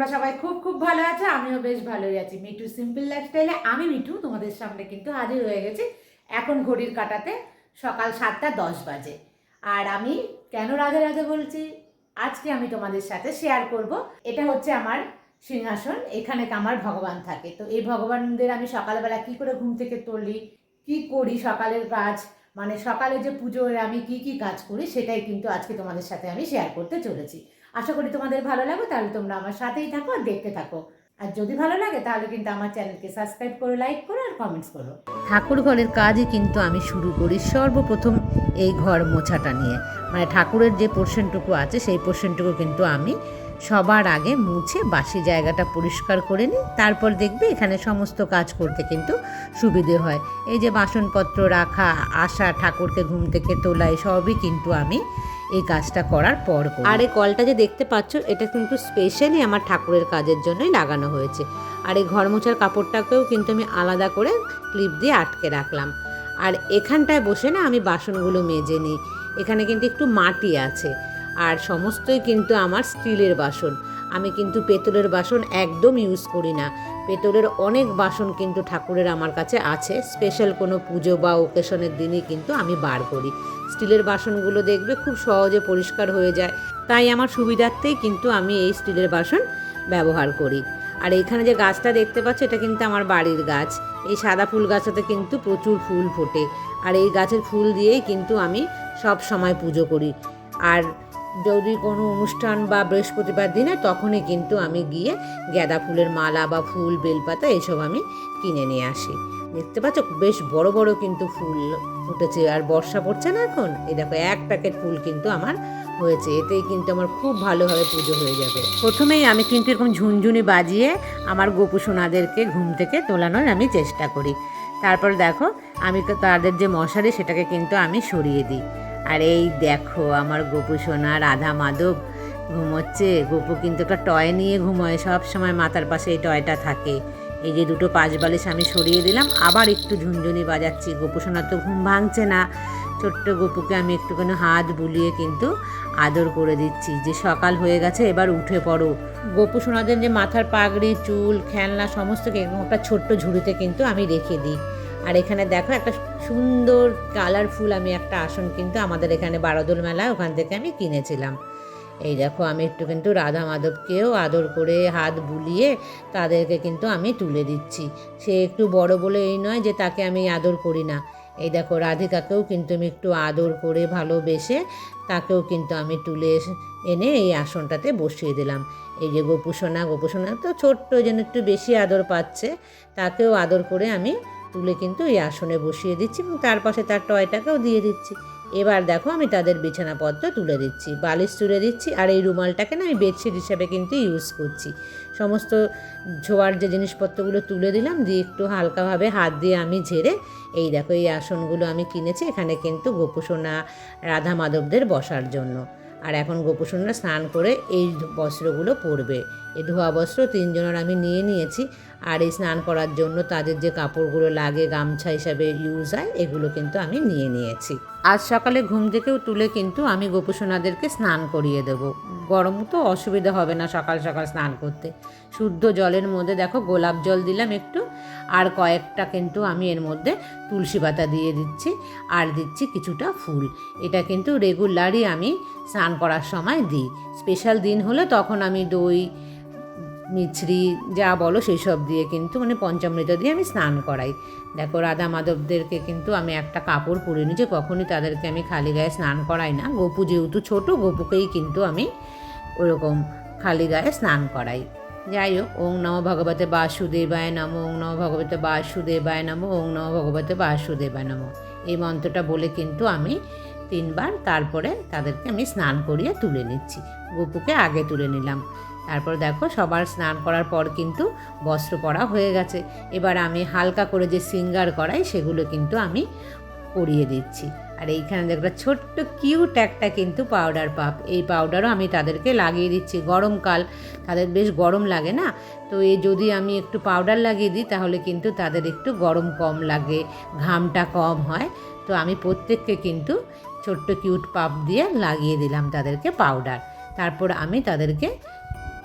তোমরা সবাই খুব খুব ভালো আছো, আমিও বেশ ভালোই আছি। মিঠু সিম্পল লাইফস্টাইলে আমি মিঠু, তোমাদের সামনে কিন্তু হাজির হয়ে গেছি এখন ঘড়ির কাটাতে, সকাল সাতটা দশ বাজে। আর আমি কেন রাধে রাধে বলছি? আজকে আমি তোমাদের সাথে শেয়ার করব। এটা হচ্ছে আমার সিংহাসন, এখানে আমার ভগবান থাকে। তো এই ভগবানদের আমি সকালবেলা কি করে ঘুম থেকে তুলি, কি করি সকালের কাজ মানে সকালে যে পুজোর আমি কি কি কাজ করি, সেটাই কিন্তু আজকে তোমাদের সাথে আমি শেয়ার করতে চলেছি। আশা করি তোমাদের ভালো লাগবে তাহলে তোমরা আমার সাথেই থাকো আর দেখতে থাকো। আর যদি ভালো লাগে, তাহলে কিন্তু আমার চ্যানেলকে সাবস্ক্রাইব করো, লাইক করো আর কমেন্টস করো। ঠাকুর ঘরের কাজই কিন্তু আমি শুরু করি সর্বপ্রথম এই ঘর মোছাটা নিয়ে। মানে ঠাকুরের যে পোর্শনটুকু আছে, সেই পোর্শনটুকু কিন্তু আমি সবার আগে মুছে বাসি জায়গাটা পরিষ্কার করে নিই, তারপর দেখবে এখানে সমস্ত কাজ করতে কিন্তু সুবিধে হয়। এই যে বাসনপত্র রাখা, আসা, ঠাকুরকে ঘুম থেকে তোলা সবই কিন্তু আমি এই কাজটা করার পর আর এই কলটা যে দেখতে পাচ্ছ, এটা কিন্তু স্পেশালি আমার ঠাকুরের কাজের জন্যই লাগানো হয়েছে। আর এই ঘর মোছার কাপড়টাকেও কিন্তু আমি আলাদা করে ক্লিপ দিয়ে আটকে রাখলাম। আর এখানটায় বসে না আমি বাসনগুলো মেজে নিই। এখানে কিন্তু একটু মাটি আছে। আর সমস্তই কিন্তু আমার স্টিলের বাসন। আমি কিন্তু পেতলের বাসন একদম ইউজ করি না। পেতলের অনেক বাসন কিন্তু ঠাকুরের আমার কাছে আছে। স্পেশাল কোনো পুজো বা ওকেশনের দিনই কিন্তু আমি বার করি। স্টিলের বাসনগুলো দেখবে খুব সহজে পরিষ্কার হয়ে যায়। তাই আমার সুবিধার্থেই কিন্তু আমি এই স্টিলের বাসন ব্যবহার করি। আর এখানে যে গাছটা দেখতে পাচ্ছ, এটা কিন্তু আমার বাড়ির গাছ। এই সাদা ফুল গাছটাতে কিন্তু প্রচুর ফুল ফোটে। আর এই গাছের ফুল দিয়েই কিন্তু আমি সব সময় পুজো করি। আর যদি কোনো অনুষ্ঠান বা বৃহস্পতিবার দিনে, তখনই কিন্তু আমি গিয়ে গাঁদা ফুলের মালা বা ফুল, বেলপাতা এসব আমি কিনে নিয়ে আসি। দেখতে পাচ্ছ, বেশ বড় বড় কিন্তু ফুল ফুটেছে আর বর্ষা পড়ছে না এখন? এই দেখো, এক প্যাকেট ফুল কিন্তু আমার হয়েছে। এতেই কিন্তু আমার খুব ভালোভাবে পুজো হয়ে যাবে। প্রথমেই আমি কিন্তু এরকম ঝুনঝুনি বাজিয়ে আমার গোপু সোনাদেরকে ঘুম থেকে তোলানোর আমি চেষ্টা করি। তারপর দেখো, আমি তাদের যে মশারি, সেটাকে কিন্তু আমি সরিয়ে দিই। আর এই দেখো, আমার গোপু সোনা, রাধা মাধব ঘুমোচ্ছে। গোপু কিন্তু একটা টয় নিয়ে ঘুমোয়, সব সময় মাথার পাশে এই টয়টা থাকে। এই যে দুটো পাঁচ বালিশ আমি সরিয়ে দিলাম, আবার একটু ঝুনঝুনি বাজাচ্ছি। গোপু সোনার তো ঘুম ভাঙছে না। ছোট্ট গোপুকে আমি একটুখানি হাত বুলিয়ে কিন্তু আদর করে দিচ্ছি। যে সকাল হয়ে গেছে, এবার উঠে পড়ো। গোপু সোনাদের যে মাথার পাগড়ি, চুল, খেলনা, সমস্ত একটা ছোট্ট ঝুড়িতে কিন্তু আমি রেখে দিই। আর এখানে দেখো, একটা সুন্দর কালারফুল আমি একটা আসন কিন্তু আমাদের এখানে বারোদল মেলায় ওখান থেকে আমি কিনেছিলাম। এই দেখো আমি একটু কিন্তু রাধা মাধবকেও আদর করে হাত বুলিয়ে তাদেরকে কিন্তু আমি তুলে দিচ্ছি। সে একটু বড় বলে এই নয় যে তাকে আমি আদর করি না। এই দেখো রাধিকাকেও কিন্তু আমি একটু আদর করে ভালোবেসে তাকেও কিন্তু আমি তুলে এনে এই আসনটাতে বসিয়ে দিলাম। এই যে গোপুসোনা গোপুসোনা তো ছোট্ট যেন একটু বেশি আদর পাচ্ছে, তাকেও আদর করে আমি তুলে কিন্তু এই আসনে বসিয়ে দিচ্ছি এবং তার পাশে তার টয়টাকেও দিয়ে দিচ্ছি। এবার দেখো আমি তাদের বিছানাপত্র তুলে দিচ্ছি, বালিশ তুলে দিচ্ছি আর এই রুমালটাকে না আমি বেডশিট হিসাবে কিন্তু ইউজ করছি। সমস্ত ঝোয়ার যে জিনিসপত্রগুলো তুলে দিলাম, দিয়ে একটু হালকাভাবে হাত দিয়ে আমি ঝেড়ে এই দেখো এই আসনগুলো আমি কিনেছি, এখানে কিন্তু গোপুসোনা, রাধা মাধবদের বসার জন্য। আর এখন গোপুসোনা স্নান করে এই বস্ত্রগুলো পরবে। এই ধোয়া বস্ত্র তিনজনের আমি নিয়ে নিয়েছি। আর এই স্নান করার জন্য তাদের যে কাপড়গুলো লাগে, গামছা হিসাবে ইউজ হয়, এগুলো কিন্তু আমি নিয়ে নিয়েছি। আজ সকালে ঘুম থেকেও তুলে কিন্তু আমি গোপুসোনাদেরকে স্নান করিয়ে দেবো। গরম তো অসুবিধা হবে না সকাল সকাল স্নান করতে। শুদ্ধ জলের মধ্যে দেখো গোলাপ জল দিলাম একটু, আর কয়েকটা কিন্তু আমি এর মধ্যে তুলসী পাতা দিয়ে দিচ্ছি, আর দিচ্ছি কিছুটা ফুল। এটা কিন্তু রেগুলারই আমি স্নান করার সময় দিই। স্পেশাল দিন হলে তখন আমি দই মিছরি যা বলো সেই সব দিয়ে কিন্তু মানে পঞ্চামৃত দিয়ে আমি স্নান করাই। দেখো রাধা মাধবদেরকে কিন্তু আমি একটা কাপড় পরে নিয়েছি কখনই তাদেরকে আমি খালি গায়ে স্নান করাই না। গোপু যেহেতু ছোট, গোপুকেই কিন্তু আমি ওরকম খালি গায়ে স্নান করাই। যাই হোক, ওং নম ভগবতে বাসুদেবায় নম, ওং নম ভগবতে বাসুদেবায় নম, ওং নম ভগবতে বাসুদেবায় নম। এই মন্ত্রটা বলে কিন্তু আমি তিনবার তারপরে তাদেরকে আমি স্নান করিয়ে তুলে নিচ্ছি। গোপুকে আগে তুলে নিলাম। তারপর দেখো সবার স্নান করার পর কিন্তু বস্ত্র পরা হয়ে গেছে। এবার আমি হালকা করে যে সিঙ্গার করাই, সেগুলো কিন্তু আমি পরিয়ে দিচ্ছি। আর এইখানে দেখো একটা ছোট্ট কিউট একটা কিন্তু পাউডার পাপ। এই পাউডারও আমি তাদেরকে লাগিয়ে দিচ্ছি। গরমকাল তাদের বেশ গরম লাগে না? তো এই যদি আমি একটু পাউডার লাগিয়ে দিই, তাহলে কিন্তু তাদের একটু গরম কম লাগে, ঘামটা কম হয়। তো আমি প্রত্যেককে কিন্তু ছোট্ট কিউট পাপ দিয়ে লাগিয়ে দিলাম তাদেরকে পাউডার। তারপর আমি তাদেরকে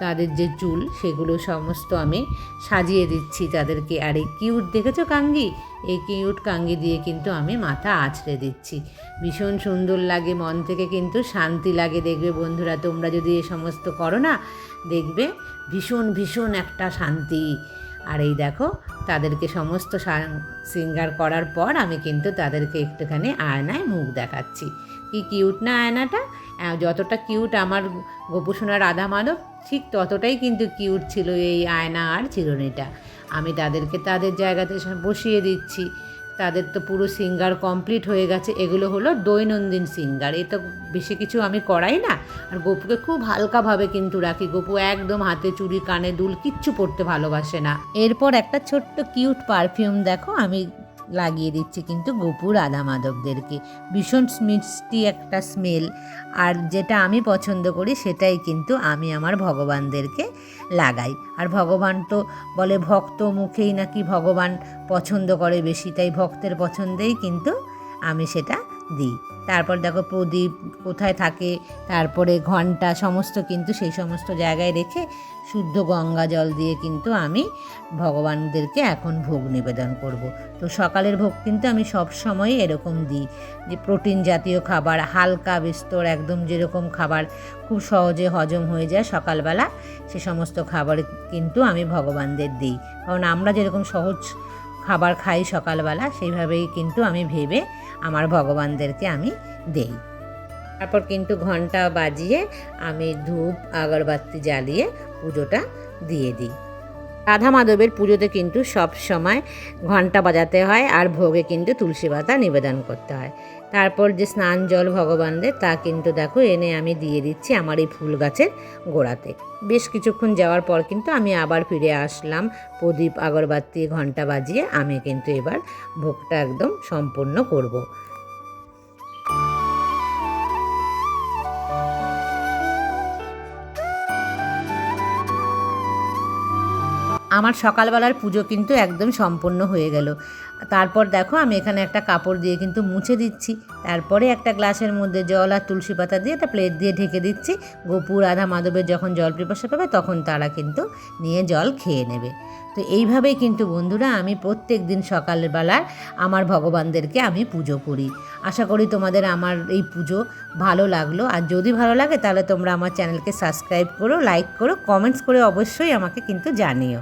তাদের যে চুল, সেগুলো সমস্ত আমি সাজিয়ে দিচ্ছি তাদেরকে। আর এই কিউট দেখেছ কাঙ্গি? এই কিউট কাঙ্গি দিয়ে কিন্তু আমি মাথা আছড়ে দিচ্ছি। ভীষণ সুন্দর লাগে, মন থেকে কিন্তু শান্তি লাগে দেখবে বন্ধুরা। তোমরা যদি এ সমস্ত করো না, দেখবে ভীষণ ভীষণ একটা শান্তি। আর এই দেখো, তাদেরকে সমস্ত সিঙ্গার করার পর আমি কিন্তু তাদেরকে একটুখানি আয়নায় মুখ দেখাচ্ছি। কি কিউট না আয়নাটা? যতটা কিউট আমার গোপুসোনা রাধা মাধব ঠিক ততটাই কিন্তু কিউট ছিল এই আয়না আর চিরুনিটা। আমি তাদেরকে তাদের জায়গাতে বসিয়ে দিচ্ছি। তাদের তো পুরো সিঙ্গার কমপ্লিট হয়ে গেছে। এগুলো হলো দৈনন্দিন সিঙ্গার। এ তো বেশি কিছু আমি করাই না। আর গপুকে খুব হালকাভাবে কিন্তু রাখি। গপু একদম হাতে চুড়ি, কানে দুল কিচ্ছু পরতে ভালোবাসে না। এরপর একটা ছোট্ট কিউট পারফিউম দেখো। আমি লাগিয়ে দিচ্ছে কিন্তু গোপুর আধা মাদকদেরকে ভীষণ মিষ্টি একটা স্মেল আর যেটা আমি পছন্দ করি সেটাই কিন্তু আমি আমার ভগবানদেরকে লাগাই। আর ভগবান তো বলে ভক্ত মুখেই নাকি ভগবান পছন্দ করে বেশি, তাই ভক্তের পছন্দেই কিন্তু আমি সেটা দিই। তারপর দেখো প্রদীপ কোথায় থাকে, তারপরে ঘণ্টা, সমস্ত কিন্তু সেই সমস্ত জায়গায় রেখে শুদ্ধ গঙ্গা জল দিয়ে কিন্তু আমি ভগবানদেরকে এখন ভোগ নিবেদন করব। তো সকালের ভোগ কিন্তু আমি সব সময় এরকম দিই যে প্রোটিন জাতীয় খাবার, হালকা বিস্তর একদম যেরকম খাবার খুব সহজে হজম হয়ে যায় সকালবেলা, সে সমস্ত খাবার কিন্তু আমি ভগবানদের দিই। কারণ আমরা যেরকম সহজ খাবার খাই সকালবেলা, সেইভাবেই কিন্তু আমি ভেবে আমার ভগবানদেরকে আমি দেই। তারপর কিন্তু ঘণ্টা বাজিয়ে আমি ধূপ, আগরবাতি জ্বালিয়ে পুজোটা দিয়ে দিই। রাধা মাধবের পুজোতে কিন্তু সব সময় ঘণ্টা বাজাতে হয় আর ভোগে কিন্তু তুলসী পাতা নিবেদন করতে হয়। তারপর যে স্নান জল ভগবানদের, তা কিন্তু দেখো এনে আমি দিয়ে দিচ্ছি আমার এই ফুল গাছের গোড়াতে। বেশ কিছুক্ষণ যাওয়ার পর কিন্তু আমি আবার ফিরে আসলাম। প্রদীপ আগরবাতি ঘণ্টা বাজিয়ে আমি কিন্তু এবার ভোগটা একদম সম্পূর্ণ করব। আমার সকালবেলার পুজো কিন্তু একদম সম্পন্ন হয়ে গেল। তারপর দেখো আমি এখানে একটা কাপড় দিয়ে কিন্তু মুছে দিচ্ছি। তারপরে একটা গ্লাসের মধ্যে জল আর তুলসী পাতা দিয়ে একটা প্লেট দিয়ে ঢেকে দিচ্ছি। গোপুর আধা মাধবের যখন জল পিপাসা পাবে তখন তারা কিন্তু নিয়ে জল খেয়ে নেবে। তো এইভাবেই কিন্তু বন্ধুরা আমি প্রত্যেক দিন সকালবেলার আমার ভগবানদেরকে আমি পুজো করি। আশা করি তোমাদের আমার এই পুজো ভালো লাগল। আর যদি ভালো লাগে তাহলে তোমরা আমার চ্যানেলকে সাবস্ক্রাইব করো, লাইক করো, কমেন্টস করে অবশ্যই আমাকে কিন্তু জানিও।